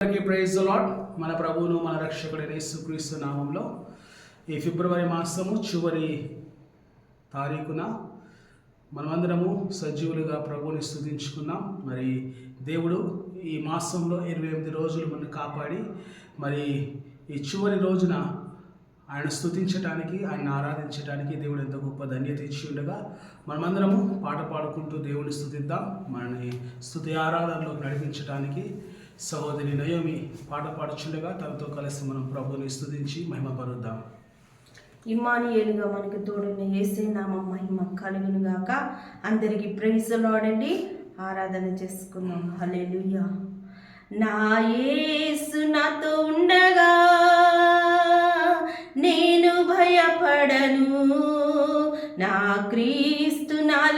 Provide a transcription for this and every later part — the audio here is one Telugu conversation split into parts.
అందరికీ ప్రైజ్ లాడ్ మన ప్రభువును మన రక్షకుడైన యేసుక్రీస్తు నామంలో ఈ ఫిబ్రవరి మాసము చివరి తారీఖున మనమందరము సజీవులుగా ప్రభువుని స్థుతించుకున్నాం. మరి దేవుడు ఈ మాసంలో ఇరవై ఎనిమిది రోజులు మనం కాపాడి మరి ఈ చివరి రోజున ఆయన స్థుతించటానికి ఆయన ఆరాధించడానికి దేవుడు ఎంత గొప్ప ధన్యత ఇచ్చి ఉండగా మనమందరము పాట పాడుకుంటూ దేవుని స్థుతిద్దాం. మనని స్థుతి ఆరాధనలోకి నడిపించడానికి సహోదరి నయోమి పాట పాడుచుండగా తనతో కలిసి మనం ప్రభుని మహిమ మహిమపరుద్దాం ఇమానియేలుగా మనకు తోడున్న ఏసే నామ మహిమ కలుగును గాక అందరికి ప్రైజ్లో ఆడండి ఆరాధన చేసుకుందాం. హలేలుయా నా యేసు నాతో ఉండగా నేను భయపడను. నా క్రీస్తు నాలో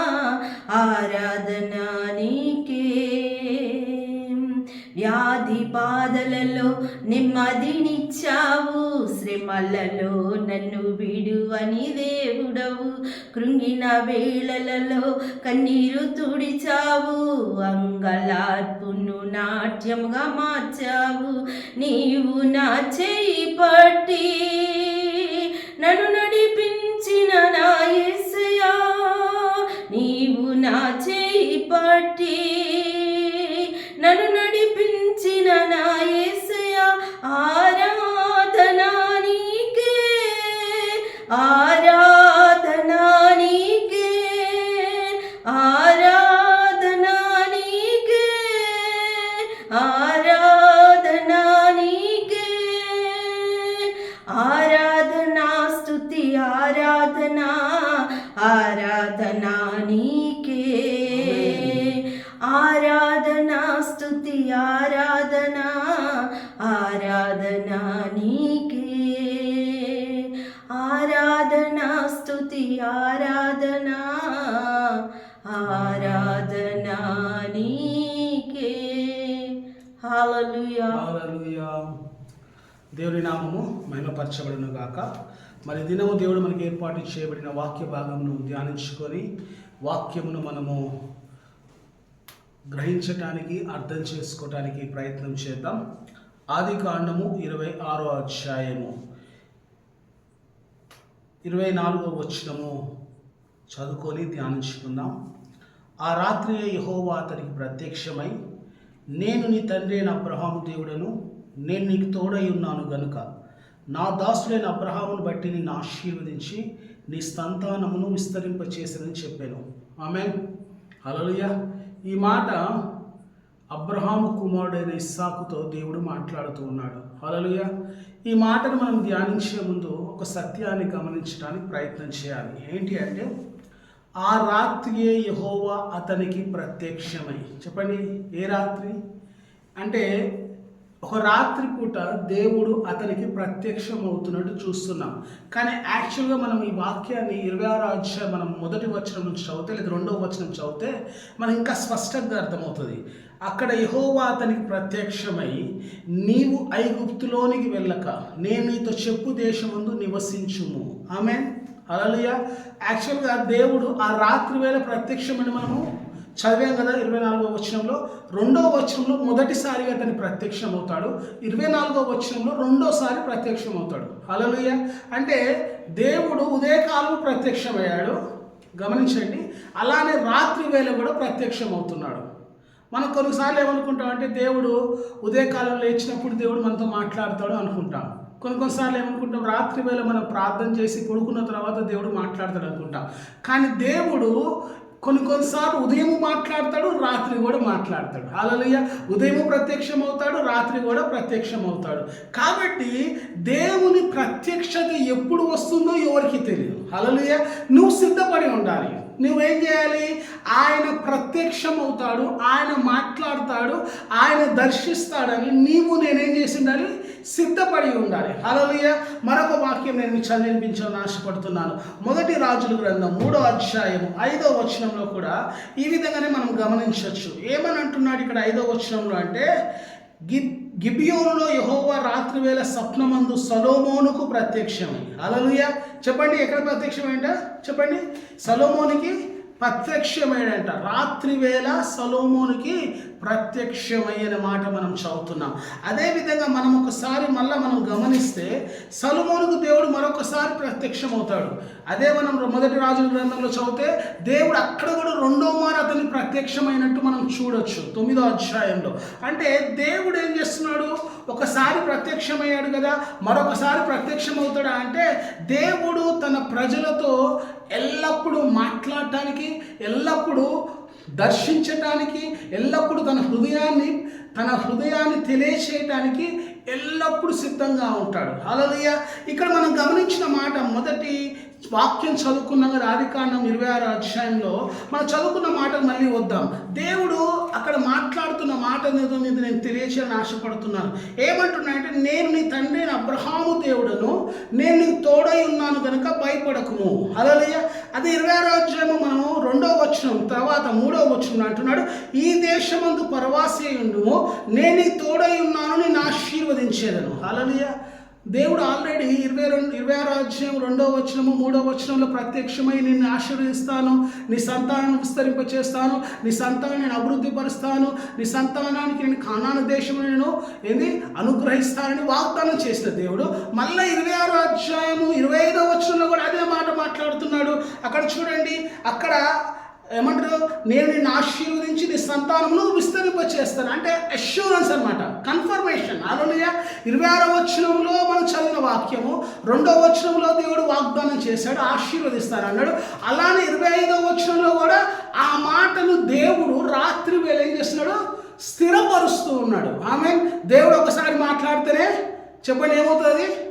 ఆరాధన నీకే వ్యాధి బాధలలో నెమ్మదినిచ్చావు శ్రమలలో నన్ను విడువని దేవుడవు. కృంగిన వేళలలో కన్నీరు తుడిచావు అంగలార్పును నాట్యముగా మార్చావు. నీవు నా చేయి పట్టి నన్ను నడిపించిన నా యేసయ్యా నీవు నా చేయి పట్టి నన్ను నడిపించిన నా ఏసయ ఆరాధన నీకే ఆరాధన నీకే ఆరాధన నీకే ఆ ఆరాధనా నీకే హల్లెలూయా. హల్లెలూయా. దేవుని నామము మహిమపరచబడును గాక. మరి దినము దేవుడు మనకి ఏర్పాటు చేయబడిన వాక్య భాగమును ధ్యానించుకొని వాక్యమును మనము గ్రహించటానికి అర్థం చేసుకోవటానికి ప్రయత్నం చేద్దాం. ఆది కాండము ఇరవై ఆరో అధ్యాయము. ఇరవై నాలుగో వచ్చినము చదువుకొని ధ్యానించుకుందాం. ఆ రాత్రి యహోవా అతనికి ప్రత్యక్షమై నేను నీ తండ్రి అయిన అబ్రహాము దేవుడను నేను నీకు తోడై ఉన్నాను గనుక నా దాసుడైన అబ్రహామును బట్టి నిన్ను ఆశీర్వదించి నీ సంతానమును విస్తరింపచేసనని చెప్పాను. ఆమె అలలుయ ఈ మాట అబ్రహాము కుమారుడైన ఇస్సాకుతో దేవుడు మాట్లాడుతూ ఉన్నాడు. అలలుయ ఈ మాటను మనం ధ్యానించే ముందు ఒక సత్యాన్ని గమనించడానికి ప్రయత్నం చేయాలి. ఏంటి అంటే ఆ రాత్రియే యహోవా అతనికి ప్రత్యక్షమై. చెప్పండి ఏ రాత్రి? అంటే ఒక రాత్రి పూట దేవుడు అతనికి ప్రత్యక్షం అవుతున్నట్టు చూస్తున్నాం. కానీ యాక్చువల్గా మనం ఈ వాక్యాన్ని ఇరవై ఆరో అధ్యాయం మనం మొదటి వచనం నుంచి చదివితే లేదా రెండవ వచనం చదివితే మనం ఇంకా స్పష్టంగా అర్థమవుతుంది. అక్కడ యహోవా అతనికి ప్రత్యక్షమై నీవు ఐగుప్తులోనికి వెళ్ళక నేను నీతో చెప్పు దేశముందు నివసించుము. ఆమె అలలుయ యాక్చువల్గా దేవుడు ఆ రాత్రి వేళ ప్రత్యక్షమని మనము చదివాం కదా ఇరవై నాలుగో వచనంలో. రెండో వచనంలో మొదటిసారిగా అతని ప్రత్యక్షం అవుతాడు ఇరవై నాలుగో వచనంలో రెండోసారి ప్రత్యక్షం అవుతాడు అలలుయ అంటే దేవుడు ఉదయకాలం ప్రత్యక్షమయ్యాడు. గమనించండి. అలానే రాత్రి వేళ కూడా ప్రత్యక్షం అవుతున్నాడు మనం కొన్నిసార్లు ఏమనుకుంటాం అంటే దేవుడు ఉదయకాలం లేచినప్పుడు దేవుడు మనతో మాట్లాడతాడు అనుకుంటాం. కొన్ని కొన్నిసార్లు ఏమనుకుంటాం? రాత్రి వేళ మనం ప్రార్థన చేసి పడుకున్న తర్వాత దేవుడు మాట్లాడతాడు అనుకుంటాం. కానీ దేవుడు కొన్ని కొన్నిసార్లు ఉదయం మాట్లాడతాడు రాత్రి కూడా మాట్లాడతాడు. అలలియ ఉదయం ప్రత్యక్షం అవుతాడు రాత్రి కూడా ప్రత్యక్షం అవుతాడు కాబట్టి దేవుని ప్రత్యక్షత ఎప్పుడు వస్తుందో ఎవరికి తెలియదు. అలలియ నువ్వు సిద్ధపడి ఉండాలి. నువ్వేం చేయాలి? ఆయన ప్రత్యక్షం అవుతాడు ఆయన మాట్లాడతాడు ఆయన దర్శిస్తాడని నీవు నేనేం చేసి ఉండాలి సిద్ధపడి ఉండాలి. హలలియ మరొక వాక్యం నేను మీకు చదివించాలని ఆశపడుతున్నాను. మొదటి రాజుల గ్రంథం మూడో అధ్యాయం ఐదో వచనంలో కూడా ఈ విధంగానే మనం గమనించవచ్చు. ఏమని అంటున్నాడు ఇక్కడ ఐదో వచనంలో అంటే గిత్ గిబియోనులో యహోవా రాత్రి వేళ స్వప్నమందు సలోమోనుకు ప్రత్యక్షమై అలలుయ చెప్పండి ఎక్కడ ప్రత్యక్షమేంట చెప్పండి. సలోమోనికి ప్రత్యక్షమైనంట రాత్రి వేళ సలోమోనికి ప్రత్యక్షమైన మాట మనం చదువుతున్నాం. అదేవిధంగా మనం ఒకసారి మళ్ళీ మనం గమనిస్తే సలుమోనుకు దేవుడు మరొకసారి ప్రత్యక్షమవుతాడు. అదే మనం మొదటి రాజుల గ్రంథంలో చదివితే దేవుడు అక్కడ కూడా రెండో మారు అతన్ని ప్రత్యక్షమైనట్టు మనం చూడొచ్చు తొమ్మిదో అధ్యాయంలో. అంటే దేవుడు ఏం చేస్తున్నాడు? ఒకసారి ప్రత్యక్షమయ్యాడు కదా మరొకసారి ప్రత్యక్షమవుతాడా అంటే దేవుడు తన ప్రజలతో ఎల్లప్పుడూ మాట్లాడటానికి ఎల్లప్పుడూ దర్శించటానికి ఎల్లప్పుడూ తన హృదయాన్ని తన హృదయాన్ని తెలియచేయటానికి ఎల్లప్పుడూ సిద్ధంగా ఉంటాడు. అలలియ ఇక్కడ మనం గమనించిన మాట మొదటి వాక్యం చదువుకున్నాం రాధికాండం ఇరవై ఆరు అధ్యాయంలో మనం చదువుకున్న మాట మళ్ళీ వద్దాం. దేవుడు అక్కడ మాట్లాడుతున్న మాట ఏదో మీద నేను తెలియచేయాలని ఆశపడుతున్నాను. ఏమంటున్నాయంటే నేను నీ తండ్రి అబ్రహాము దేవుడను నేను నీకు తోడై ఉన్నాను కనుక భయపడకుము. అలలియ అదే ఇరవై ఆరో అధ్యాయము మనము రెండో వచనం తర్వాత మూడో వచనం అంటున్నాడు ఈ దేశమందు పరవాసి ఉండుము నేను తోడై ఉన్నాను నేను ఆశీర్వదించేదను. అలలియ దేవుడు ఆల్రెడీ ఇరవై రెండు ఇరవై ఆరు అధ్యాయం రెండో వచనము మూడో వచనంలో ప్రత్యక్షమై నిన్ను ఆశీర్వదిస్తాను నీ సంతానం విస్తరింపచేస్తాను నీ సంతానం నేను అభివృద్ధి పరుస్తాను నీ సంతానానికి నేను కానాన దేశం నేను ఏంది? అనుగ్రహిస్తానని వాగ్దానం చేసిన దేవుడు మళ్ళీ ఇరవై ఆరో అధ్యాయము ఇరవై ఐదో వచనంలో కూడా అదే మాట మాట్లాడుతున్నాడు. అక్కడ చూడండి అక్కడ ఏమంటారు? నేను నిన్ను ఆశీర్వదించి నీ సంతానమును విస్తరింప చేస్తాను అంటే అష్యూరెన్స్ అనమాట కన్ఫర్మేషన్ అలలుయ ఇరవై ఆరో వచనంలో మనం చదివిన వాక్యము రెండో వచనంలో దేవుడు వాగ్దానం చేశాడు ఆశీర్వదిస్తాను అన్నాడు. అలానే ఇరవై ఐదో వచనంలో కూడా ఆ మాటను దేవుడు రాత్రి వేళ ఏం చేస్తున్నాడు? స్థిరపరుస్తూ ఉన్నాడు. ఆమె దేవుడు ఒకసారి మాట్లాడితేనే చెప్పండి ఏమవుతుంది?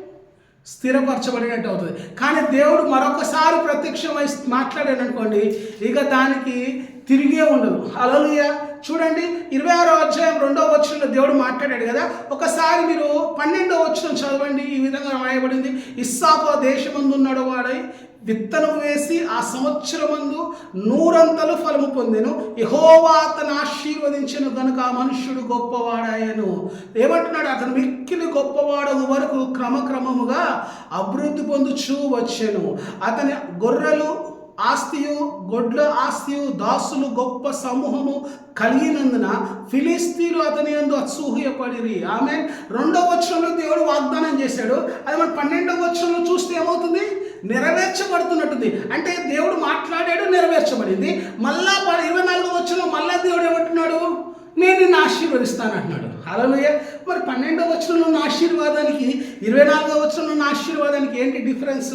స్థిరపరచబడినట్టు అవుతుంది. కానీ దేవుడు మరొకసారి ప్రత్యక్షమై మాట్లాడాడు అనుకోండి ఇక దానికి తిరిగే ఉండదు. అలలుయ చూడండి ఇరవై ఆరో అధ్యాయం రెండో వచ్చంలో దేవుడు మాట్లాడాడు కదా. ఒకసారి మీరు పన్నెండో వచ్చరం చదవండి. ఈ విధంగా రాయబడింది. ఇస్సాకో దేశమందు ఉన్నాడు వాడై విత్తనం వేసి ఆ సంవత్సరమందు నూరంతలు ఫలము పొందెను. యహోవా అతను ఆశీర్వదించిన కనుక ఆ మనుష్యుడు గొప్పవాడాయను ఏమంటున్నాడు? అతను మిక్కిలి గొప్పవాడగు వరకు క్రమక్రమముగా అభివృద్ధి పొందుచూ వచ్చెను. అతని గొర్రెలు ఆస్తియు గొడ్ల ఆస్తియు దాసులు గొప్ప సమూహము కలిగినందున ఫిలిస్తీన్లు అతని యందు అసూహ్యపడిరి. ఆమె రెండవ వచనంలో దేవుడు వాగ్దానం చేశాడు. అది మన పన్నెండవ వచనంలో చూస్తే ఏమవుతుంది? నెరవేర్చబడుతున్నట్టుంది. అంటే దేవుడు మాట్లాడాడు నెరవేర్చబడింది. మళ్ళా ఇరవై నాలుగో వచ్చిన మళ్ళా దేవుడు ఏమంటున్నాడు? నేను నిన్ను ఆశీర్వదిస్తాను అంటున్నాడు అలలుయ మరి పన్నెండవ వచ్చిన ఆశీర్వాదానికి ఇరవై నాలుగో వచ్చిన ఉన్న ఆశీర్వాదానికి ఏంటి డిఫరెన్స్?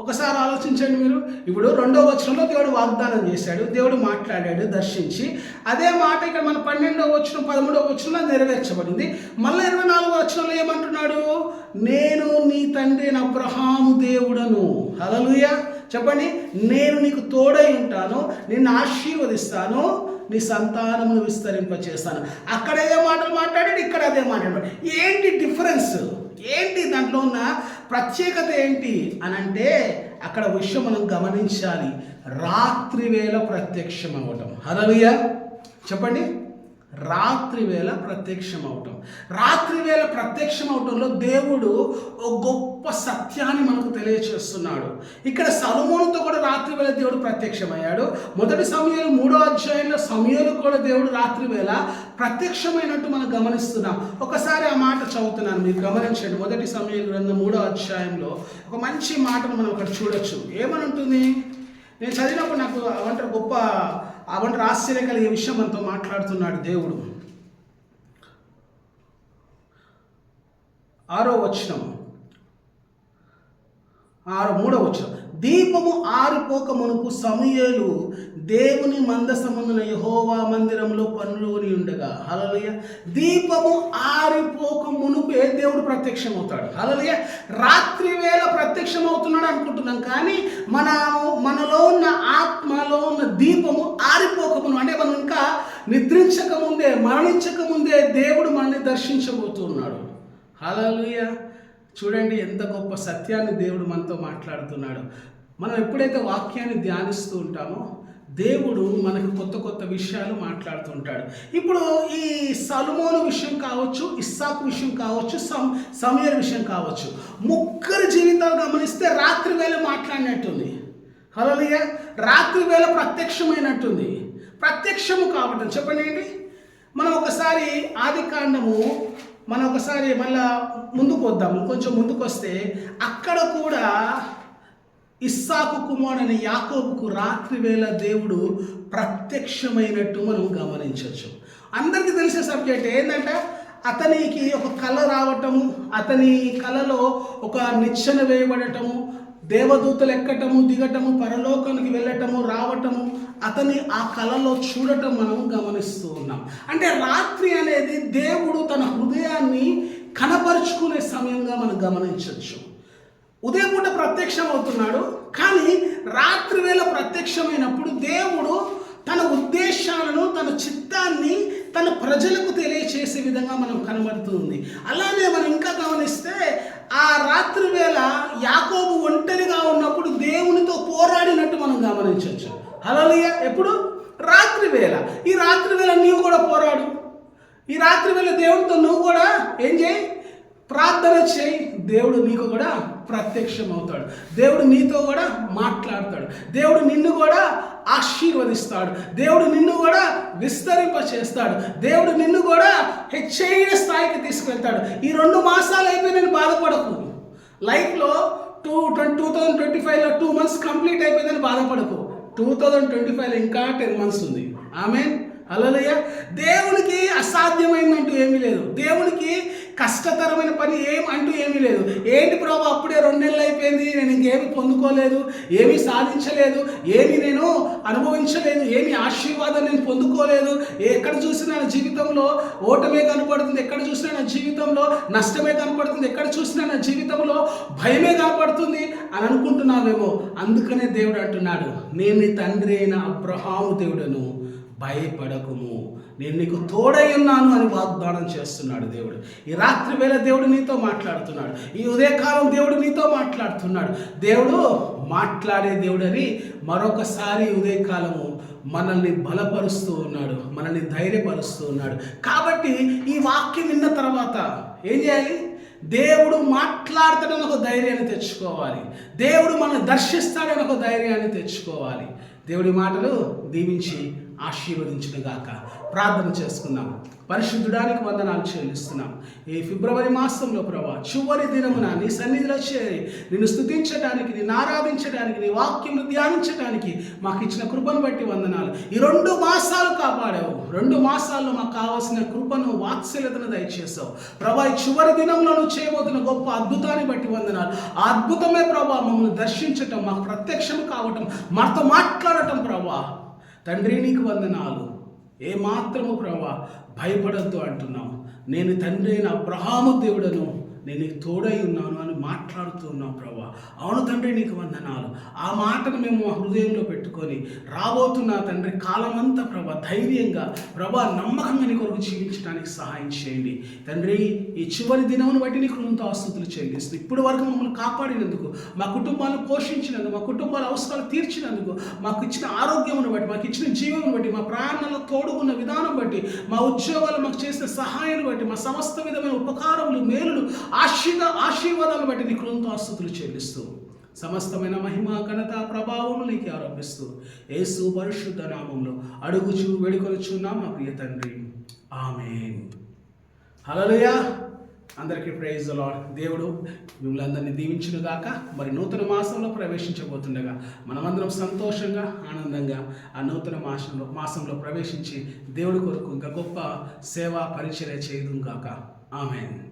ఒకసారి ఆలోచించండి మీరు. ఇప్పుడు రెండో వచనంలో దేవుడు వాగ్దానం చేశాడు. దేవుడు మాట్లాడాడు దర్శించి. అదే మాట ఇక్కడ మన పన్నెండో వచనం పదమూడవ వచనంలో నెరవేర్చబడింది. మళ్ళీ ఇరవై నాలుగో వచనంలో ఏమంటున్నాడు? నేను నీ తండ్రి అబ్రహాము దేవుడను. హలలుయ చెప్పండి. నేను నీకు తోడై ఉంటాను నిన్ను ఆశీర్వదిస్తాను నీ సంతానమును విస్తరింపచేస్తాను. అక్కడ ఏ మాటలు మాట్లాడాడు? ఇక్కడ అదే మాట్లాడాడు. ఏంటి డిఫరెన్స్ ఏంటి దాంట్లో ఉన్న ప్రత్యేకత ఏంటి అని అంటే అక్కడ విషయం మనం గమనించాలి. రాత్రి వేళ ప్రత్యక్షం అవ్వటం హలలుయ చెప్పండి. రాత్రి వేళ ప్రత్యక్షం అవటం రాత్రి వేళ ప్రత్యక్షం అవటంలో దేవుడు ఒక గొప్ప సత్యాన్ని మనకు తెలియచేస్తున్నాడు. ఇక్కడ సలమోనుతో కూడా రాత్రి వేళ దేవుడు ప్రత్యక్షమయ్యాడు. మొదటి సమయంలో మూడో అధ్యాయంలో సమయంలో కూడా దేవుడు రాత్రి వేళ ప్రత్యక్షమైనట్టు మనం గమనిస్తున్నాం. ఒకసారి ఆ మాట చదువుతున్నాను మీరు గమనించండి. మొదటి సమయాలు గ్రంథం మూడో అధ్యాయంలో ఒక మంచి మాటను మనం అక్కడ చూడొచ్చు. ఏమని ఉంటుంది? నేను చదివినప్పుడు నాకు అవంటారు గొప్ప అవంటారు ఆశ్చర్య కలిగే విషయం మనతో మాట్లాడుతున్నాడు దేవుడు. ఆరో వచనం. ఆరో మూడో వచనం. దీపము ఆరిపోక మునుపు సమయలు దేవుని మందసమున యహోవా మందిరంలో పనులోని ఉండగా. హలలుయ దీపము ఆరిపోక మునుపే దేవుడు ప్రత్యక్షమవుతాడు? హలలుయ రాత్రి వేళ ప్రత్యక్షమవుతున్నాడు అనుకుంటున్నాం కానీ మన మనలో ఉన్న ఆత్మలో ఉన్న దీపము ఆరిపోకమును అంటే మనం ఇంకా నిద్రించక ముందే మరణించక ముందే దేవుడు మనల్ని దర్శించబోతున్నాడు. హలలుయ చూడండి ఎంత గొప్ప సత్యాన్ని దేవుడు మనతో మాట్లాడుతున్నాడు. మనం ఎప్పుడైతే వాక్యాన్ని ధ్యానిస్తూ ఉంటామో దేవుడు మనకు కొత్త కొత్త విషయాలు మాట్లాడుతూ ఉంటాడు. ఇప్పుడు ఈ సలుమోను విషయం కావచ్చు ఇస్సాకు విషయం కావచ్చు సమ్ సమీర్ విషయం కావచ్చు ముగ్గురు జీవితాలు గమనిస్తే రాత్రి వేళ మాట్లాడినట్టుంది. హలోలియ రాత్రి వేళ ప్రత్యక్షమైనట్టుంది. ప్రత్యక్షము కావటం చెప్పండి మనం ఒకసారి ఆది కాండము మనం ఒకసారి మళ్ళా ముందుకు వద్దాము కొంచెం ముందుకు వస్తే అక్కడ కూడా ఇస్సాకు కుమారుని యాకోబుకు రాత్రి వేళ దేవుడు ప్రత్యక్షమైనట్టు మనం గమనించవచ్చు. అందరికీ తెలిసే సబ్జెక్ట్ ఏంటంటే అతనికి ఒక కళ రావటము అతని కళలో ఒక నిచ్చెన వేయబడటము దేవదూతలు ఎక్కటము దిగటము పరలోకానికి వెళ్ళటము రావటము అతని ఆ కళలో చూడటం మనం గమనిస్తూ ఉన్నాం. అంటే రాత్రి అనేది దేవుడు తన హృదయాన్ని కనపరుచుకునే సమయంగా మనం గమనించవచ్చు. ఉదయం పూట ప్రత్యక్షం అవుతున్నాడు కానీ రాత్రి వేళ ప్రత్యక్షమైనప్పుడు దేవుడు తన ఉద్దేశాలను తన చిత్తాన్ని తన ప్రజలకు తెలియచేసే విధంగా మనం కనబడుతుంది అలానే మనం ఇంకా గమనిస్తే ఆ రాత్రి వేళ యాకోబు ఒంటరిగా ఉన్నప్పుడు దేవునితో పోరాడినట్టు మనం గమనించవచ్చు. హలలియ ఎప్పుడు? రాత్రి వేళ. ఈ రాత్రి వేళ నీవు కూడా పోరాడు. ఈ రాత్రి వేళ దేవుడితో నువ్వు కూడా ఏం చేయి? ప్రార్థన చేయి. దేవుడు నీకు కూడా ప్రత్యక్షం అవుతాడు దేవుడు నీతో కూడా మాట్లాడతాడు. దేవుడు నిన్ను కూడా ఆశీర్వదిస్తాడు. దేవుడు నిన్ను కూడా విస్తరింప చేస్తాడు దేవుడు నిన్ను కూడా హెచ్చైన స్థాయికి తీసుకెళ్తాడు. ఈ రెండు మాసాలు అయిపోయి నేను బాధపడకు. లైఫ్లో టూ టూ థౌజండ్ ట్వంటీ ఫైవ్లో టూ మంత్స్ కంప్లీట్ అయిపోయిందని బాధపడకు. టూ థౌజండ్ ట్వంటీ ఫైవ్లో ఇంకా టెన్ మంత్స్ ఉంది. ఆమె అలలయ్య దేవునికి అసాధ్యమైందంటూ ఏమీ లేదు. దేవునికి కష్టతరమైన పని ఏం అంటూ ఏమీ లేదు. ఏంటి ప్రభు అప్పుడే రెండు నెలలు అయిపోయింది నేను ఇంకేమి పొందుకోలేదు ఏమీ సాధించలేదు ఏమి నేను అనుభవించలేదు ఏమి ఆశీర్వాదం నేను పొందుకోలేదు. ఎక్కడ చూసినా నా జీవితంలో ఓటమే కనపడుతుంది ఎక్కడ చూసినా నా జీవితంలో నష్టమే కనపడుతుంది ఎక్కడ చూసినా నా జీవితంలో భయమే కనపడుతుంది అని అనుకుంటున్నావేమో. అందుకనే దేవుడు అంటున్నాడు నేను నీ తండ్రి అయిన అబ్రహాము దేవుడను. భయపడకుము. నేను నీకు తోడై ఉన్నాను అని వాగ్దానం చేస్తున్నాడు దేవుడు. ఈ రాత్రి వేళ దేవుడు నీతో మాట్లాడుతున్నాడు. ఈ ఉదయకాలం దేవుడు నీతో మాట్లాడుతున్నాడు. దేవుడు మాట్లాడే దేవుడని మరొకసారి ఉదయకాలము మనల్ని బలపరుస్తూ ఉన్నాడు. మనల్ని ధైర్యపరుస్తూ ఉన్నాడు. కాబట్టి ఈ వాక్యం విన్న తర్వాత ఏం చేయాలి? దేవుడు మాట్లాడతాడని ఒక ధైర్యాన్ని తెచ్చుకోవాలి. దేవుడు మనల్ని దర్శిస్తాడని ఒక ధైర్యాన్ని తెచ్చుకోవాలి. దేవుడి మాటలు దీవించి ఆశీర్వదించిన గాక ప్రార్థన చేసుకుందాం. పరిశుద్ధుడానికి వందనాలు చెల్లిస్తున్నాం. ఈ ఫిబ్రవరి మాసంలో ప్రభా చివరి దినమున నీ సన్నిధిలో చేరి నిన్ను స్థుతించడానికి నిన్ను ఆరాధించడానికి నీ వాక్యం ధ్యానించడానికి మాకు ఇచ్చిన కృపను బట్టి వందనాలు. ఈ రెండు మాసాలు కాపాడావు. రెండు మాసాల్లో మాకు కావాల్సిన కృపను వాత్సల్యతను దయచేసావు. ప్రభా ఈ చివరి దినంలో నువ్వు చేయబోతున్న గొప్ప అద్భుతాన్ని బట్టి వందనాలు. ఆ అద్భుతమే ప్రభా మమ్మల్ని దర్శించటం మాకు ప్రత్యక్షం కావటం మాతో మాట్లాడటం ప్రభా. తండ్రి నీకు వందనాలు. ఏమాత్రము ప్రభా భయపడద్దు అంటున్నావు. నేను తండ్రి అయిన అబ్రహాము దేవుడను నేను నీకు తోడై ఉన్నాను అని మాట్లాడుతూ ఉన్నావు ప్రభా. అవును తండ్రి నీకు వందనాలు. ఆ మాటను మేము మా హృదయంలో పెట్టుకొని రాబోతున్న తండ్రి కాలమంతా ప్రభా ధైర్యంగా ప్రభా నమ్మకంగా నీ కొరకు జీవించడానికి సహాయం చేయండి. తండ్రి ఈ చివరి దినమును బట్టి నీకు ముందు ఆస్తుతులు చెల్లిస్తూ ఇప్పటి వరకు మమ్మల్ని కాపాడినందుకు మా కుటుంబాలను పోషించినందుకు మా కుటుంబాల అవసరాలు తీర్చినందుకు మాకు ఇచ్చిన ఆరోగ్యమును బట్టి మాకు ఇచ్చిన జీవమును బట్టి మా ప్రయాణంలో తోడుకున్న విధానం బట్టి మా ఉద్యోగాలు మాకు చేసిన సహాయాన్ని బట్టి మా సమస్త విధమైన ఉపకారములు మేలులు ఆశీర్వ ఆశీర్వాదాలు బట్టి నీ కృంతో చెల్లిస్తూ. సమస్తమైన మహిమ ఘనత ప్రభావం నీకు ఆరోపిస్తూ. యేసు పరిశుద్ధ నామంలో అడుగుచు వేడుకొనుచున్నా మా ప్రియ తండ్రి. ఆమెన్. హల్లెలూయా. అందరికీ ప్రైజ్ లాడ్ దేవుడు మిమ్మల్ని అందరినీ దీవించిన గాక మరి నూతన మాసంలో ప్రవేశించబోతుండగా మనమందరం సంతోషంగా ఆనందంగా ఆ నూతన మాసంలో మాసంలో ప్రవేశించి దేవుడి కొరకు ఇంకా గొప్ప సేవా పరిచర్య చేయదు గాక ఆమెన్.